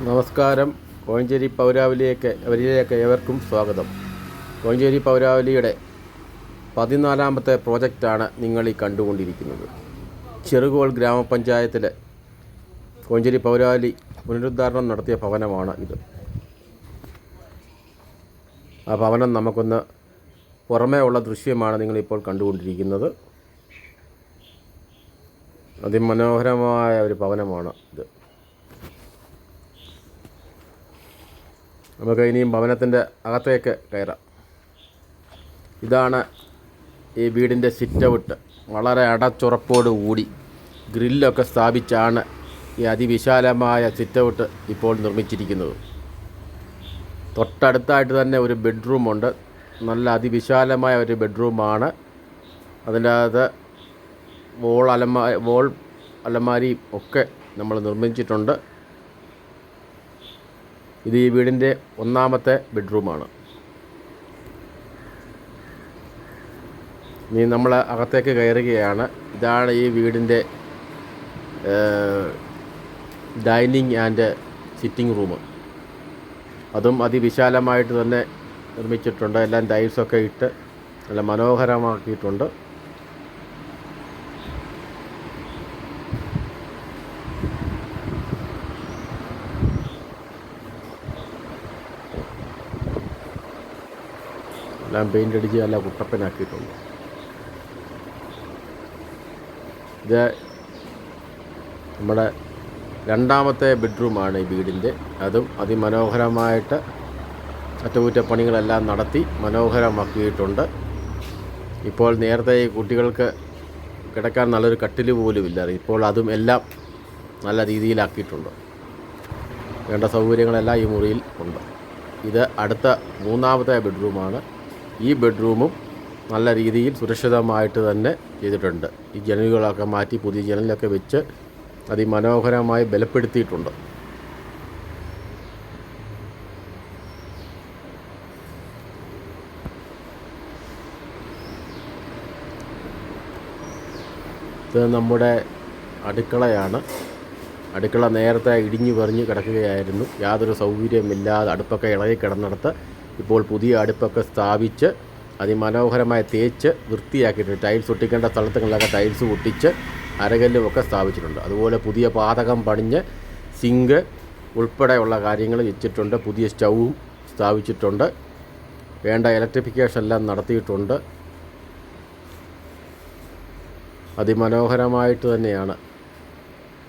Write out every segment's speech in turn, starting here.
നമസ്കാരം. കോഴഞ്ചേരി പൗരാവലിയേക്ക് അവരിലേക്ക് ഏവർക്കും സ്വാഗതം. കോഴഞ്ചേരി പൗരാവലിയുടെ പതിനാലാമത്തെ പ്രോജക്റ്റാണ് നിങ്ങൾ ഈ കണ്ടുകൊണ്ടിരിക്കുന്നത്. ചെറുകോൾ ഗ്രാമപഞ്ചായത്തിലെ കോഴഞ്ചേരി പൗരാവലി പുനരുദ്ധാരണം നടത്തിയ ഭവനമാണ് ഇത്. ആ ഭവനം നമുക്കൊന്ന് പുറമേ ഉള്ള ദൃശ്യമാണ് നിങ്ങളിപ്പോൾ കണ്ടുകൊണ്ടിരിക്കുന്നത്. അതിമനോഹരമായ ഒരു ഭവനമാണ് ഇത്. നമുക്ക് ഇനിയും ഭവനത്തിന്റെ അകത്തേക്ക് കയറാം. ഇതാണ് ഈ വീടിന്റെ സിറ്റൗട്ട്. വളരെ അടച്ചുറപ്പോട് കൂടി ഗ്രില്ലൊക്കെ സ്ഥാപിച്ചാണ് ഈ അതിവിശാലമായ സിറ്റൗട്ട് ഇപ്പോൾ നിർമ്മിച്ചിരിക്കുന്നത്. തൊട്ടടുത്തായിട്ട് തന്നെ ഒരു ബെഡ്റൂമുണ്ട്. നല്ല അതിവിശാലമായ ഒരു ബെഡ്റൂമാണ്. അതിന്റെ അകത്ത് വോൾ അലമാ വോൾ അലമാരിയും ഒക്കെ നമ്മൾ നിർമ്മിച്ചിട്ടുണ്ട്. ഇത് ഈ വീടിന്റെ ഒന്നാമത്തെ ബെഡ്റൂമാണ്. ഇനി നമ്മൾ അകത്തേക്ക് കയറുകയാണ്. ഇതാണ് ഈ വീടിന്റെ ഡൈനിങ് ആൻഡ് സിറ്റിംഗ് റൂം. അതും അതിവിശാലമായിട്ട് തന്നെ നിർമ്മിച്ചിട്ടുണ്ട്. എല്ലാം ടൈൽസൊക്കെ ഇട്ട് നല്ല മനോഹരമാക്കിയിട്ടുണ്ട്. എല്ലാം പെയിന്റ് അടിച്ച് നല്ല കുട്ടപ്പനാക്കിയിട്ടുണ്ട്. ഇത് നമ്മുടെ രണ്ടാമത്തെ ബെഡ്റൂമാണ് ഈ വീടിന്റെ. അതും അതിമനോഹരമായിട്ട് അറ്റകുറ്റപ്പണികളെല്ലാം നടത്തി മനോഹരമാക്കിയിട്ടുണ്ട്. ഇപ്പോൾ നേരത്തെ ഈ കുട്ടികൾക്ക് കിടക്കാൻ നല്ലൊരു കട്ടിൽ പോലും പോലുമില്ല. ഇപ്പോൾ അതും എല്ലാം നല്ല രീതിയിലാക്കിയിട്ടുണ്ട്. വേണ്ട സൗകര്യങ്ങളെല്ലാം ഈ മുറിയിൽ ഉണ്ട്. ഇത് അടുത്ത മൂന്നാമത്തെ ബെഡ്റൂമാണ്. ഈ ബെഡ്റൂമും നല്ല രീതിയിൽ സുരക്ഷിതമായിട്ട് തന്നെ ചെയ്തിട്ടുണ്ട്. ഈ ജനലുകളൊക്കെ മാറ്റി പുതിയ ജനലൊക്കെ വെച്ച് അതിമനോഹരമായി ബലപ്പെടുത്തിയിട്ടുണ്ട്. ഇത് നമ്മുടെ അടുക്കളയാണ്. അടുക്കള നേരത്തെ ഇടിഞ്ഞു പറിഞ്ഞ് കിടക്കുകയായിരുന്നു. യാതൊരു സൗകര്യമില്ലാതെ അടുപ്പൊക്കെ ഇളകി കിടന്നിടത്ത് ഇപ്പോൾ പുതിയ അടുപ്പൊക്കെ സ്ഥാപിച്ച് അതിമനോഹരമായ തേച്ച് വൃത്തിയാക്കിയിട്ടുണ്ട്. ടൈൽസ് ഒട്ടിക്കേണ്ട സ്ഥലത്തുകളിലൊക്കെ ടൈൽസ് ഒട്ടിച്ച് അരകല്ലും ഒക്കെ സ്ഥാപിച്ചിട്ടുണ്ട്. അതുപോലെ പുതിയ പാതകം പണിഞ്ഞ് സിങ്ക് ഉൾപ്പെടെയുള്ള കാര്യങ്ങൾ വെച്ചിട്ടുണ്ട്. പുതിയ സ്റ്റൗവും സ്ഥാപിച്ചിട്ടുണ്ട്. വേണ്ട ഇലക്ട്രിഫിക്കേഷൻ എല്ലാം നടത്തിയിട്ടുണ്ട്. അതിമനോഹരമായിട്ട് തന്നെയാണ്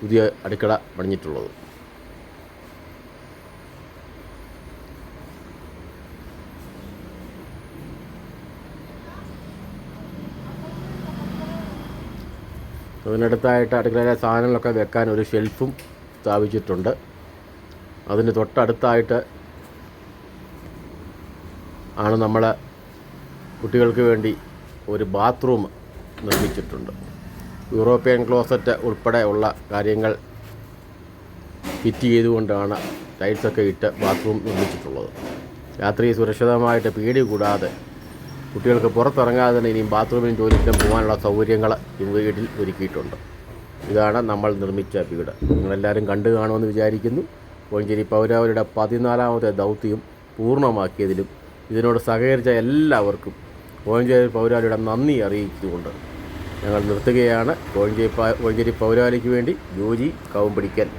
പുതിയ അടുക്കള പണിഞ്ഞിട്ടുള്ളത്. അതിനടുത്തായിട്ട് അടുക്കളയിലെ സാധനങ്ങളൊക്കെ വെക്കാൻ ഒരു ഷെൽഫും സ്ഥാപിച്ചിട്ടുണ്ട്. അതിന് തൊട്ടടുത്തായിട്ട് ആണ് നമ്മൾ കുട്ടികൾക്ക് വേണ്ടി ഒരു ബാത്റൂം നിർമ്മിച്ചിട്ടുണ്ട്. യൂറോപ്യൻ ക്ലോസറ്റ് ഉൾപ്പെടെ ഉള്ള കാര്യങ്ങൾ ഫിറ്റ് ചെയ്തുകൊണ്ടാണ് ടൈൽസൊക്കെ ഇട്ട് ബാത്റൂം നിർമ്മിച്ചിട്ടുള്ളത്. രാത്രി സുരക്ഷിതമായിട്ട് പേടി കൂടാതെ കുട്ടികൾക്ക് പുറത്തിറങ്ങാതെ തന്നെ ഇനിയും ബാത്റൂമിനും ജോലിക്കും പോകാനുള്ള സൗകര്യങ്ങൾ വീട്ടിൽ ഒരുക്കിയിട്ടുണ്ട്. ഇതാണ് നമ്മൾ നിർമ്മിച്ച വീട്. നിങ്ങളെല്ലാവരും കണ്ടു കാണുമെന്ന് വിചാരിക്കുന്നു. കോഞ്ചേരി പൗരാവലിയുടെ പതിനാലാമത്തെ ദൗത്യം പൂർണമാക്കിയതിലും ഇതിനോട് സഹകരിച്ച എല്ലാവർക്കും കോഴഞ്ചേരി പൗരാവലിയുടെ നന്ദി അറിയിച്ചുകൊണ്ട് ഞങ്ങൾ നിർത്തുകയാണ്. കോഴഞ്ചേരി കോഴഞ്ചേരി പൗരാവലിക്ക് വേണ്ടി ജോജി കവുമ്പടിക്കൽ